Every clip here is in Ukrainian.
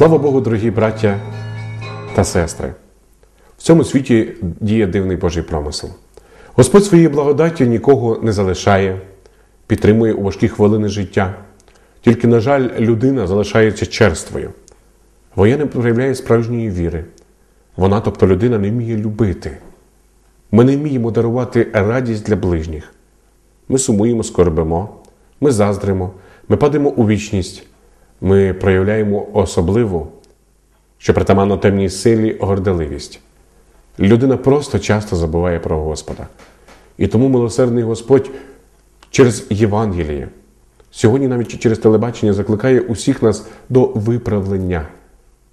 Слава Богу, дорогі браття та сестри! В цьому світі діє дивний Божий промисел. Господь своєю благодаттю нікого не залишає, підтримує у важкі хвилини життя. Тільки, на жаль, людина залишається черствою. Воя не проявляє справжньої віри. Вона, тобто людина, не вміє любити. Ми не вміємо дарувати радість для ближніх. Ми сумуємо, скорбимо, ми заздримо, ми падаємо у вічність, ми проявляємо особливу, що притаманно темній силі горделивість. Людина просто часто забуває про Господа. І тому милосердний Господь через Євангеліє, сьогодні навіть через телебачення закликає усіх нас до виправлення,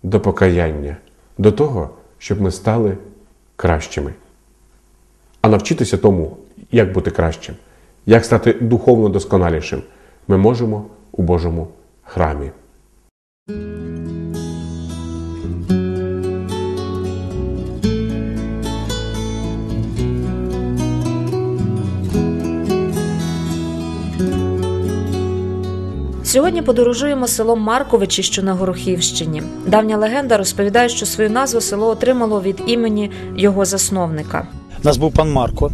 до покаяння, до того, щоб ми стали кращими. А навчитися тому, як бути кращим, як стати духовно досконалішим, ми можемо у Божому храмі. Сьогодні подорожуємо селом Марковичі, що на Горохівщині. Давня легенда розповідає, що свою назву село отримало від імені його засновника. У нас був пан Марко.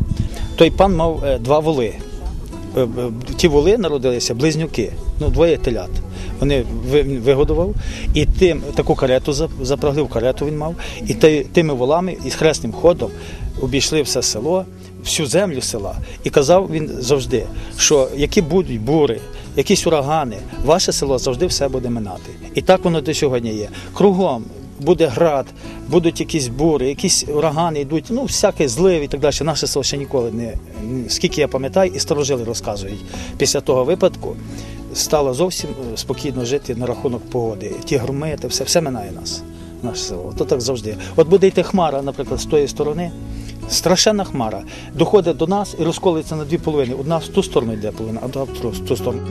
Той пан мав е, два воли. Е, е, Ті воли народилися близнюки, ну двоє телят. Вони вигодував, і тим таку карету за- запрягли в карету він мав, і ти- тими волами із хресним ходом обійшли все село, всю землю села. І казав він завжди, що які будуть бури, якісь урагани, ваше село завжди все буде минати. І так воно до сьогодні є. Кругом буде град, будуть якісь бури, якісь урагани йдуть, ну всяке злив і так далі. Наше село ще ніколи не скільки я пам'ятаю, і старожили розказують. Після того випадку стало зовсім е, спокійно жити на рахунок погоди. Ті громи, все, все минає нас, наше село. То так завжди. От буде йти хмара, наприклад, з тої сторони. Страшенна хмара доходить до нас і розколиться на дві половини. Одна в ту сторону йде половина, а друга в ту сторону.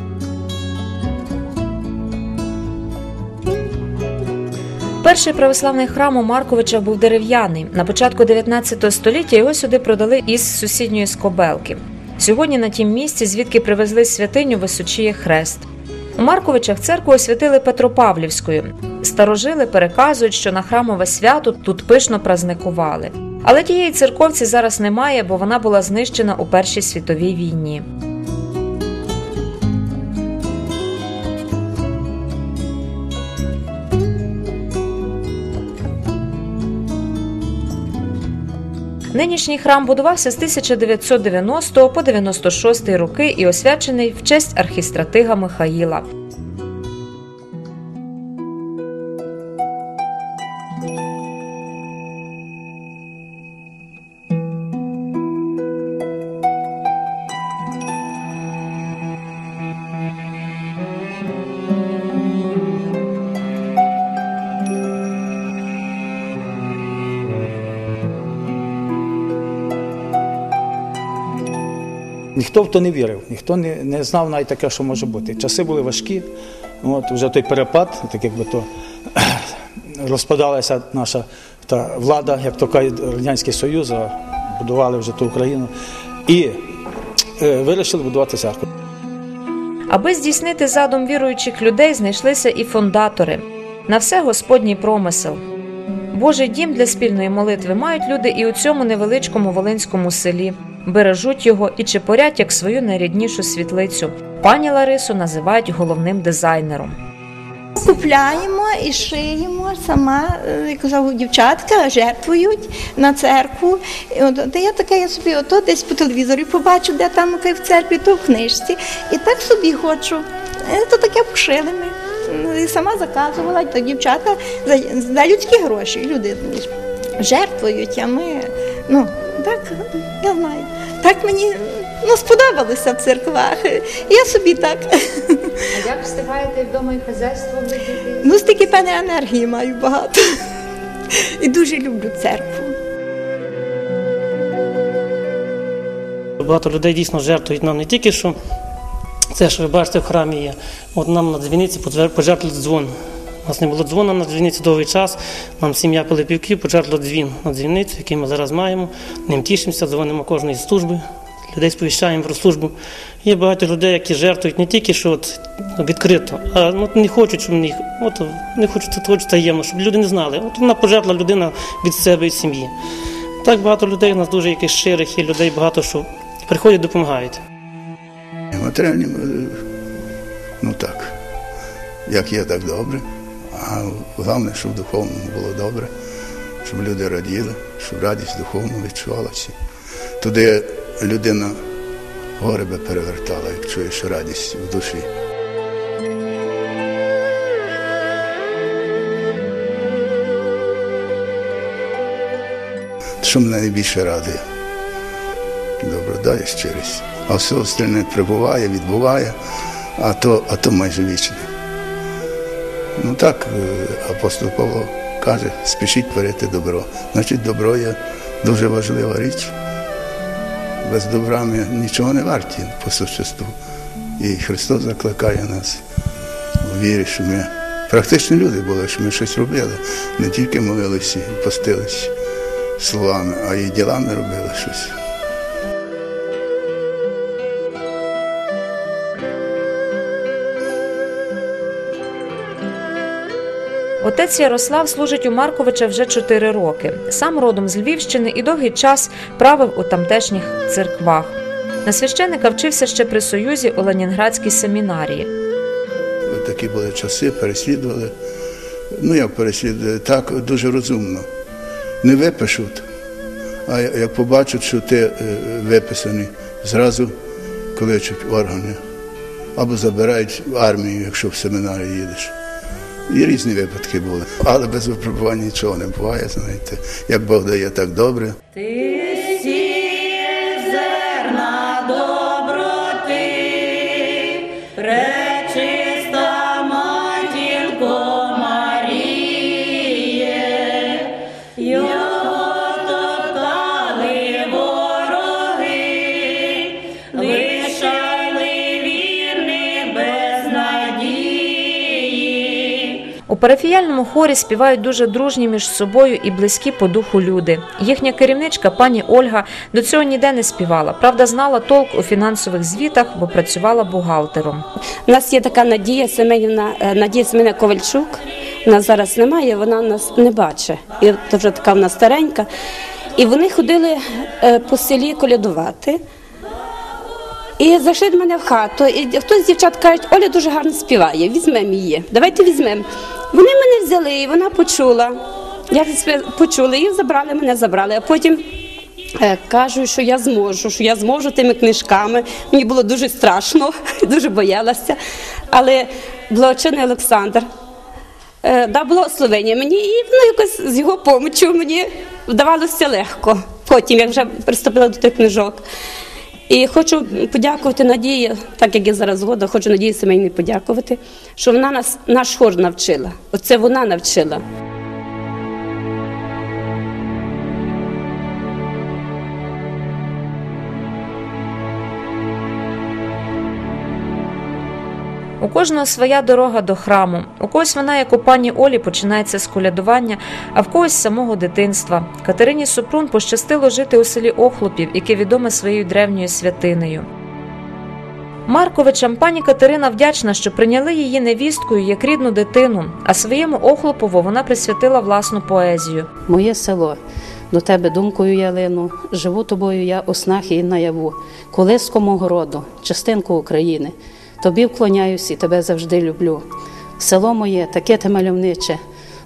Перший православний храм у Марковичах був дерев'яний. На початку 19 століття його сюди продали із сусідньої скобелки. Сьогодні на тім місці, звідки привезли святиню, височіє хрест. У Марковичах церкву освятили Петропавлівською. Старожили переказують, що на храмове свято тут пишно празникували. Але тієї церковці зараз немає, бо вона була знищена у Першій світовій війні. Нинішній храм будувався з 1990 по 96 роки і освячений в честь архістратига Михаїла. Ніхто в то не вірив, ніхто не, не знав навіть таке, що може бути. Часи були важкі, от вже той перепад, так якби то розпадалася наша та влада, як то кажуть, Радянський Союз, а будували вже ту Україну. І е, вирішили будувати церкву. Аби здійснити задум віруючих людей, знайшлися і фондатори. На все Господній промисел. Божий дім для спільної молитви мають люди і у цьому невеличкому волинському селі. Бережуть його і чепорять як свою найріднішу світлицю. Пані Ларису називають головним дизайнером. Купляємо і шиємо сама, е, як казав, дівчатка жертвують на церкву. І от, де я така, я собі ото десь по телевізорі побачу, де там в церкві, то в книжці. І так собі хочу. Е, То таке пошили ми. І сама заказувала, то дівчата за, за людські гроші. Люди жертвують, а ми, ну, так, я знаю. Так мені ну, сподобалося в церквах. Я собі так. А як встигаєте вдома і хазяйство видіти? Ну, стільки певне енергії маю багато. І дуже люблю церкву. Багато людей дійсно жертвують нам не тільки що це, що ви бачите в храмі є. От нам на дзвіниці пожертвували дзвон. У нас не було дзвона на дзвіниці довгий час. Нам сім'я Пилипівків пожертвувала дзвін на дзвіницю, який ми зараз маємо. Ним тішимося, дзвонимо кожної служби людей сповіщаємо про службу. Є багато людей, які жертвують не тільки що от відкрито, а ну, не хочуть, щоб них, от не хочуть, це хочуть таємно, щоб люди не знали. От вона пожертвувала людина від себе і сім'ї. Так багато людей у нас дуже якихось щирих, і людей багато що приходять, допомагають. Матеріальні, е, ну так, як є, так добре. А головне, щоб духовному було добре, щоб люди раділи, щоб радість духовно відчувалася. Туди людина горе би перевертала, як чуєш радість в душі. Що мене найбільше радує? Доброда і щирість. А все остальне прибуває, відбуває, а то, а то майже вічне. Ну так, е, апостол Павло каже, спішіть творити добро. Значить, добро є дуже важлива річ. Без добра ми нічого не варті по существу. І Христос закликає нас у вірі, що ми практичні люди були, що ми щось робили. Не тільки молилися і постилися словами, а й ділами робили щось. Отець Ярослав служить у Марковича вже 4 роки. Сам родом з Львівщини і довгий час правив у тамтешніх церквах. На священника вчився ще при Союзі у Ленінградській семінарії. Такі були часи, переслідували. Ну, як переслідували, так дуже розумно. Не випишуть, а як побачать, що ти е, виписаний, зразу кличуть органи. Або забирають в армію, якщо в семінарі їдеш. І різні випадки були. Але без випробування нічого не буває, знаєте. Як Бог дає, так добре. У парафіяльному хорі співають дуже дружні між собою і близькі по духу люди. Їхня керівничка, пані Ольга, до цього ніде не співала. Правда, знала толк у фінансових звітах, бо працювала бухгалтером. У нас є така Надія Семенівна, е, Надія Семенівна Ковальчук. Вона зараз немає, вона нас не бачить. І то вже така вона старенька. І вони ходили е, по селі колядувати. І зайшли до мене в хату, і хтось з дівчат кажуть, Оля дуже гарно співає, візьмемо її. Давайте візьмемо. Вони мене взяли, і вона почула. Я почула, і забрали, мене забрали. А потім е, кажуть, що я зможу, що я зможу тими книжками. Мені було дуже страшно, дуже боялася. Але благочинний Олександр е, дав благословення мені, і воно якось з його помочю мені вдавалося легко. Потім, як вже приступила до тих книжок. І хочу подякувати Надії, так як я зараз згода, хочу Надії Семенівні подякувати, що вона нас наш хор навчила. Оце вона навчила. У кожного своя дорога до храму. У когось вона, як у пані Олі, починається з колядування, а в когось з самого дитинства. Катерині Супрун пощастило жити у селі Охлопів, яке відоме своєю древньою святинею. Марковичам пані Катерина вдячна, що прийняли її невісткою як рідну дитину, а своєму Охлопову вона присвятила власну поезію. Моє село, до тебе думкою я лину, живу тобою я у снах і наяву, колиско мого частинку України. Тобі вклоняюсь і тебе завжди люблю. Село моє таке те мальовниче,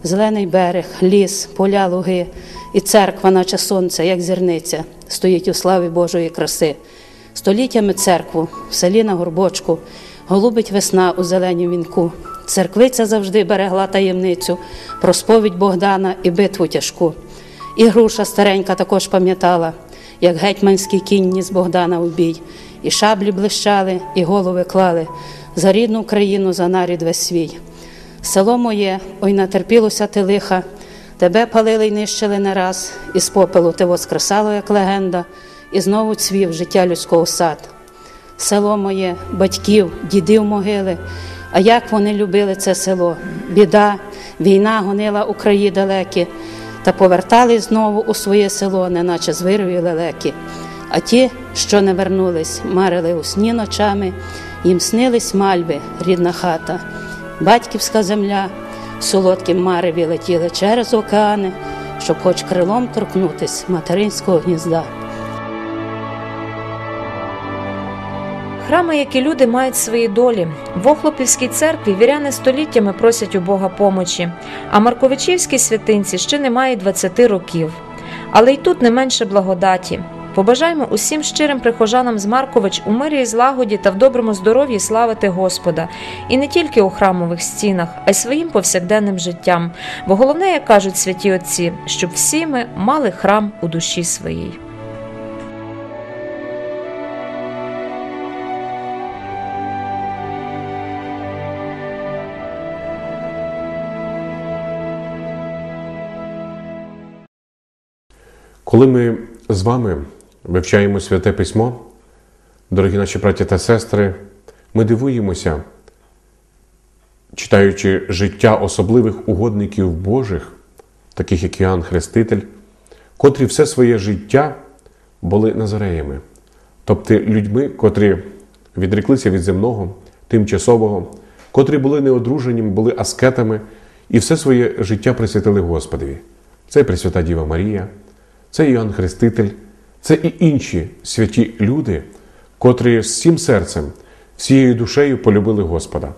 зелений берег, ліс, поля, луги, і церква, наче сонце, як зірниця, стоїть у славі Божої краси. Століттями церкву в селі на горбочку, голубить весна у зеленім вінку. Церквиця завжди берегла таємницю про сповідь Богдана і битву тяжку. І груша старенька також пам'ятала, як гетьманські кінні з Богдана у бій, і шаблі блищали, і голови клали за рідну країну, за нарід весь свій. Село моє, ой, натерпілося ти лиха, тебе палили й нищили не раз, і з попелу ти воскресало, як легенда, і знову цвів життя людського сад. Село моє, батьків, дідів могили. А як вони любили це село? Біда, війна гонила у краї далекі, та повертали знову у своє село, неначе з вирою лелеки. А ті, що не вернулись, марили у сні ночами, їм снились мальви, рідна хата, батьківська земля, солодкі мареві летіли через океани, щоб хоч крилом торкнутись материнського гнізда. Храми, як і люди, мають свої долі. В Охлопівській церкві віряни століттями просять у Бога помочі, а Марковичівській святинці ще немає 20 років. Але й тут не менше благодаті. Побажаємо усім щирим прихожанам з Маркович у мирі і злагоді та в доброму здоров'ї славити Господа, і не тільки у храмових стінах, а й своїм повсякденним життям. Бо головне, як кажуть святі отці, щоб всі ми мали храм у душі своїй. Коли ми з вами вивчаємо святе письмо, дорогі наші браті та сестри, ми дивуємося, читаючи життя особливих угодників Божих, таких як Іоанн Хреститель, котрі все своє життя були назареями, тобто людьми, котрі відреклися від земного, тимчасового, котрі були неодруженими, були аскетами і все своє життя присвятили Господові. Це Пресвята Діва Марія, це Іоанн Хреститель, це і інші святі люди, котрі з всім серцем, всією душею полюбили Господа.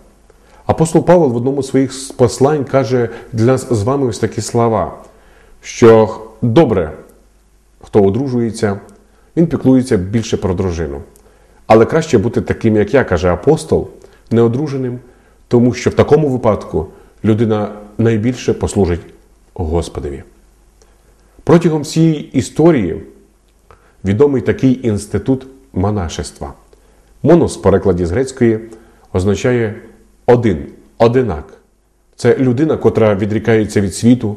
Апостол Павло в одному з своїх послань каже для нас з вами ось такі слова, що добре, хто одружується, він піклується більше про дружину. Але краще бути таким, як я, каже апостол, неодруженим, тому що в такому випадку людина найбільше послужить Господові. Протягом всієї історії відомий такий інститут монашества. Монос в перекладі з грецької означає один, одинак. Це людина, котра відрікається від світу,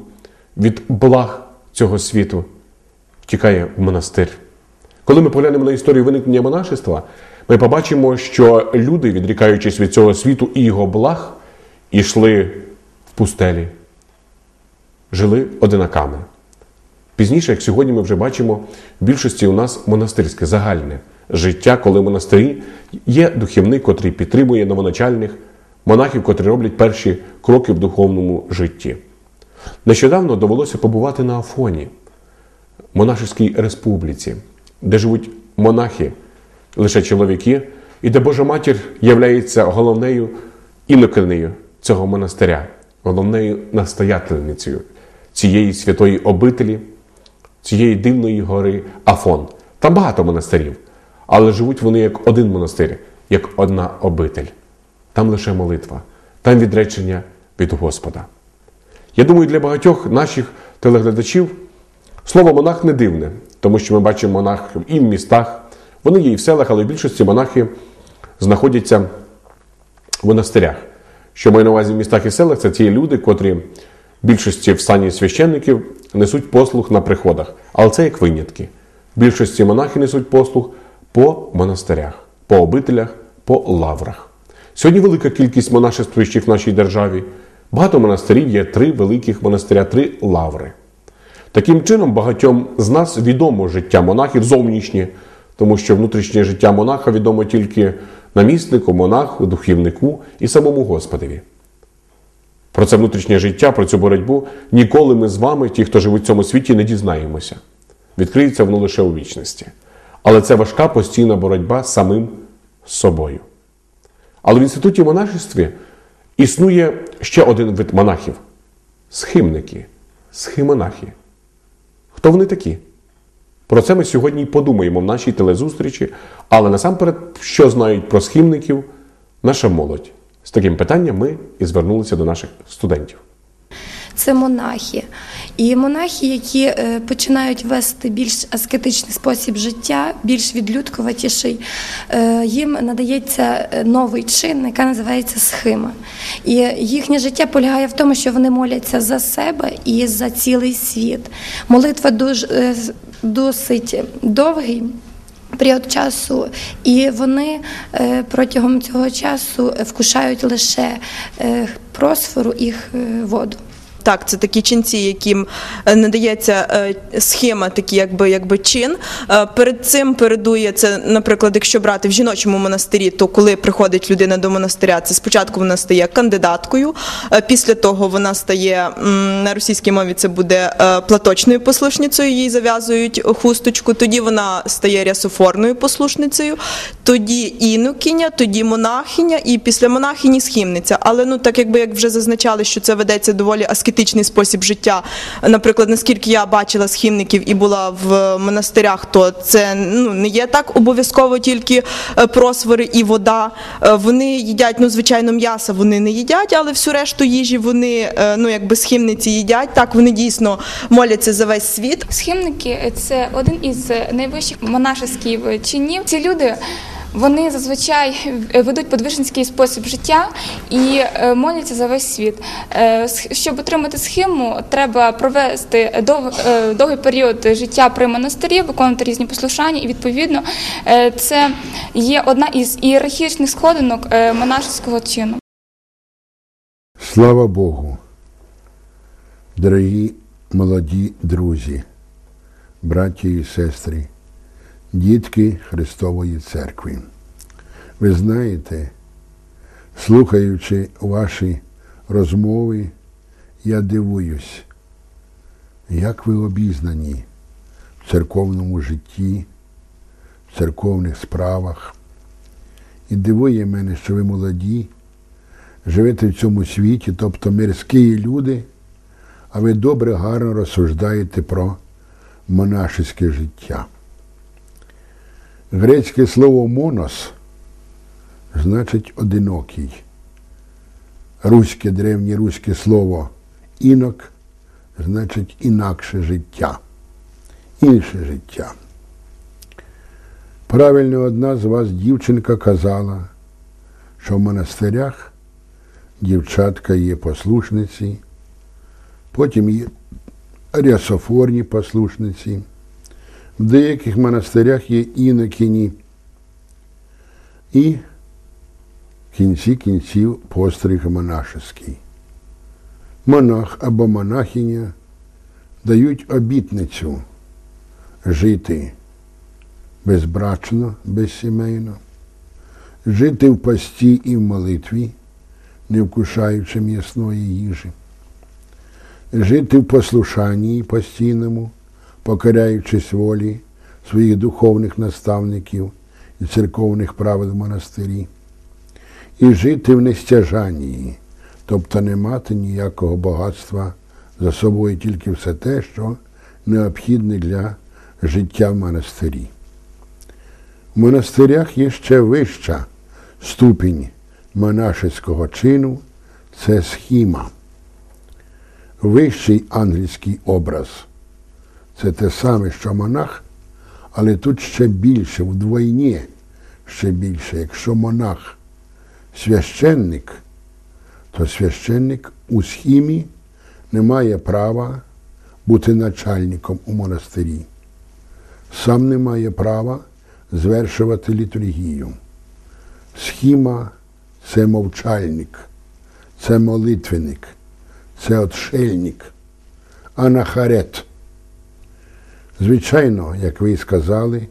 від благ цього світу, тікає в монастир. Коли ми поглянемо на історію виникнення монашества, ми побачимо, що люди, відрікаючись від цього світу і його благ, йшли в пустелі, жили одинаками. Пізніше, як сьогодні ми вже бачимо, в більшості у нас монастирське загальне життя, коли монастирі є духовник, котрий підтримує новоначальних монахів, котрі роблять перші кроки в духовному житті. Нещодавно довелося побувати на Афоні, монашеській республіці, де живуть монахи, лише чоловіки, і де Божа матір являється головною інокинею цього монастиря, головною настоятельницею цієї святої обителі, цієї дивної гори Афон. Там багато монастирів, але живуть вони як один монастир, як одна обитель. Там лише молитва, там відречення від Господа. Я думаю, для багатьох наших телеглядачів слово монах не дивне, тому що ми бачимо монахів і в містах, вони є і в селах, але в більшості монахи знаходяться в монастирях. Що маю на увазі в містах і селах, це ті люди, котрі більшості в стані священників несуть послуг на приходах. Але це як винятки. Більшості монахи несуть послуг по монастирях, по обителях, по лаврах. Сьогодні велика кількість монашествуючих в нашій державі. Багато монастирів є три великих монастиря, три лаври. Таким чином, багатьом з нас відомо життя монахів зовнішнє, тому що внутрішнє життя монаха відомо тільки наміснику, монаху, духівнику і самому Господові. Про це внутрішнє життя, про цю боротьбу ніколи ми з вами, ті, хто живуть в цьому світі, не дізнаємося. Відкриється воно лише у вічності. Але це важка постійна боротьба з самим собою. Але в інституті монашестві існує ще один вид монахів схимники, схимонахи. Хто вони такі? Про це ми сьогодні й подумаємо в нашій телезустрічі, але насамперед, що знають про схимників наша молодь. З таким питанням ми і звернулися до наших студентів. Це монахи. І монахи, які е, починають вести більш аскетичний спосіб життя, більш відлюдкуватіший, е, їм надається е, новий чин, який називається схима. І їхнє життя полягає в тому, що вони моляться за себе і за цілий світ. Молитва дуже, досить довгий. Період часу, і вони е, протягом цього часу вкушають лише е, просфору і е, воду. Так, це такі ченці, яким е, надається е, схема, такі якби, якби чин. Е, Перед цим передує це, наприклад, якщо брати в жіночому монастирі, то коли приходить людина до монастиря, це спочатку вона стає кандидаткою, після того вона стає на російській мові це буде платочною послушницею, їй зав'язують хусточку, тоді вона стає рясофорною послушницею, тоді інокиня, тоді монахиня, і після монахині схімниця. Але ну так якби як вже зазначали, що це ведеться доволі аскетичний спосіб життя. Наприклад, наскільки я бачила схімників і була в монастирях, то це ну не є так обов'язково тільки е, просвори і вода. Е, Вони їдять, ну звичайно, м'яса вони не їдять, але всю решту їжі вони е, ну якби схімниці їдять. Так вони дійсно моляться за весь світ. Схимники це один із найвищих монашеских чинів. Ці люди. Вони зазвичай ведуть подвижницький спосіб життя і е, моляться за весь світ. Е, Щоб отримати схему, треба провести дов- е, довгий період життя при монастирі, виконувати різні послушання, і відповідно е, це є одна із ієрархічних сходинок е, монашеського чину. Слава Богу, дорогі молоді друзі, браті і сестри, дітки Христової Церкви. Ви знаєте, слухаючи ваші розмови, я дивуюсь, як ви обізнані в церковному житті, в церковних справах. І дивує мене, що ви молоді живете в цьому світі, тобто мирські люди, а ви добре, гарно розсуждаєте про монашеське життя. Грецьке слово монос значить одинокий. Руське древнє руське слово інок значить інакше життя, інше життя. Правильно одна з вас дівчинка казала, що в монастирях дівчатка є послушниці, потім є рясофорні послушниці, в деяких монастирях є інокині і в кінці кінців постриг монашеский. Монах або монахиня дають обітницю жити безбрачно, безсімейно, жити в пості і в молитві, не вкушаючи м'ясної їжі, жити в послушанні постійному, покоряючись волі своїх духовних наставників і церковних правил монастирі, і жити в нестяжанні, тобто не мати ніякого багатства за собою тільки все те, що необхідне для життя в монастирі. В монастирях є ще вища ступінь монашеського чину це схіма. Вищий ангельський образ це те саме, що монах, але тут ще більше, вдвойні ще більше. Якщо монах священник, то священник у схімі не має права бути начальником у монастирі. Сам не має права звершувати літургію. Схіма це мовчальник, це молитвенник, це отшельник, анахарет. Звичайно, як ви і сказали,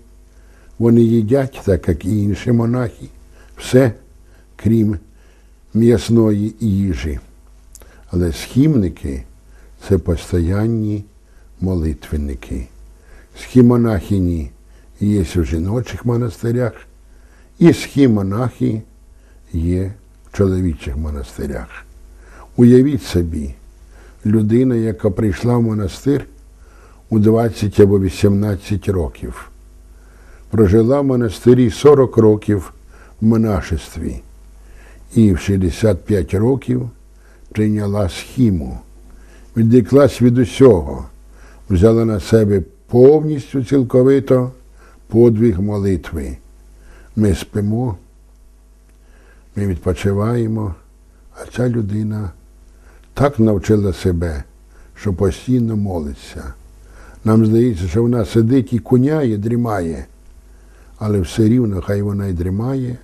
вони їдять, так як і інші монахи, все, крім м'ясної їжі. Але схімники це постоянні молитвенники. Схімонахині є у жіночих монастирях, і схімонахи є в чоловічих монастирях. Уявіть собі, людина, яка прийшла в монастир у 20 або 18 років, прожила в монастирі 40 років в монашестві і в 65 років прийняла схіму, відреклась від усього, взяла на себе повністю цілковито подвиг молитви. Ми спимо, ми відпочиваємо, а ця людина так навчила себе, що постійно молиться. Нам здається, що вона сидить і куняє, дрімає, але все рівно хай вона й дрімає,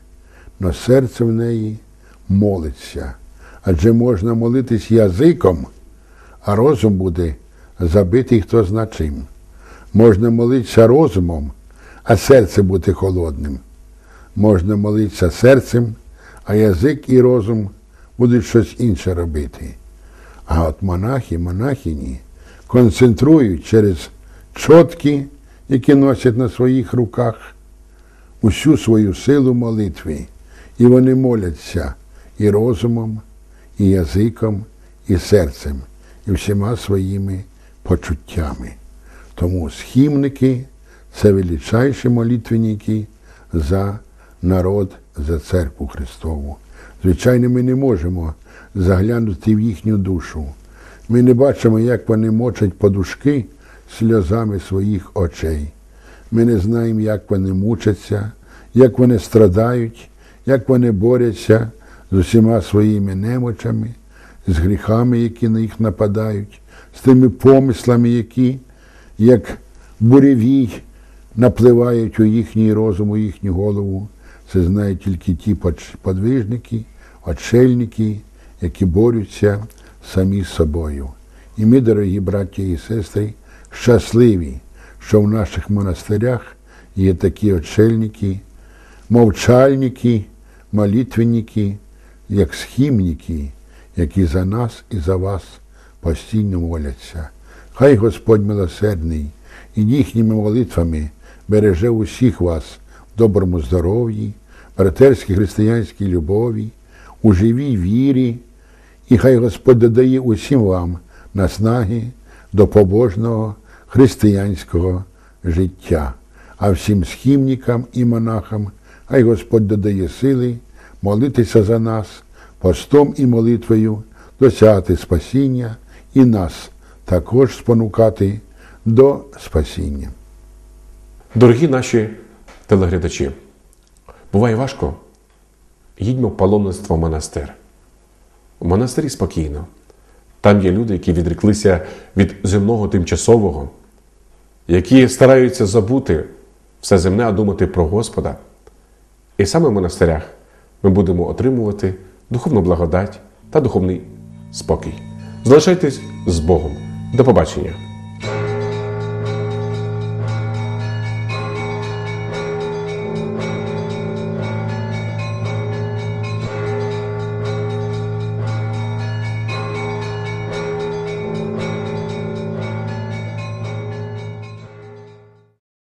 але серце в неї молиться. Адже можна молитись язиком, а розум буде забитий хто зна чим. Можна молитися розумом, а серце бути холодним. Можна молитися серцем, а язик і розум будуть щось інше робити. А от монахи, монахині концентрують через чотки, які носять на своїх руках, усю свою силу молитви. І вони моляться і розумом, і язиком, і серцем, і всіма своїми почуттями. Тому схімники це величайші молитвенники за народ, за церкву Христову. Звичайно, ми не можемо заглянути в їхню душу. Ми не бачимо, як вони мочать подушки сльозами своїх очей. Ми не знаємо, як вони мучаться, як вони страдають, як вони борються з усіма своїми немочами, з гріхами, які на їх нападають, з тими помислами, які, як буревій, напливають у їхній розум, у їхню голову. Це знають тільки ті подвижники, отшельники, які борються самі собою. І ми, дорогі браття і сестри, щасливі, що в наших монастирях є такі отшельники, мовчальники, молитвенники, як схімники, які за нас і за вас постійно моляться. Хай Господь милосердний і їхніми молитвами береже усіх вас в доброму здоров'ї, братерській християнській любові, у живій вірі, і хай Господь додає усім вам наснаги до побожного християнського життя, а всім схімникам і монахам хай Господь додає сили молитися за нас постом і молитвою, досягти спасіння і нас також спонукати до спасіння. Дорогі наші телеглядачі, буває важко, їдьмо в паломництво в монастир. У монастирі спокійно. Там є люди, які відреклися від земного тимчасового, які стараються забути все земне, а думати про Господа. І саме в монастирях ми будемо отримувати духовну благодать та духовний спокій. Залишайтесь з Богом. До побачення!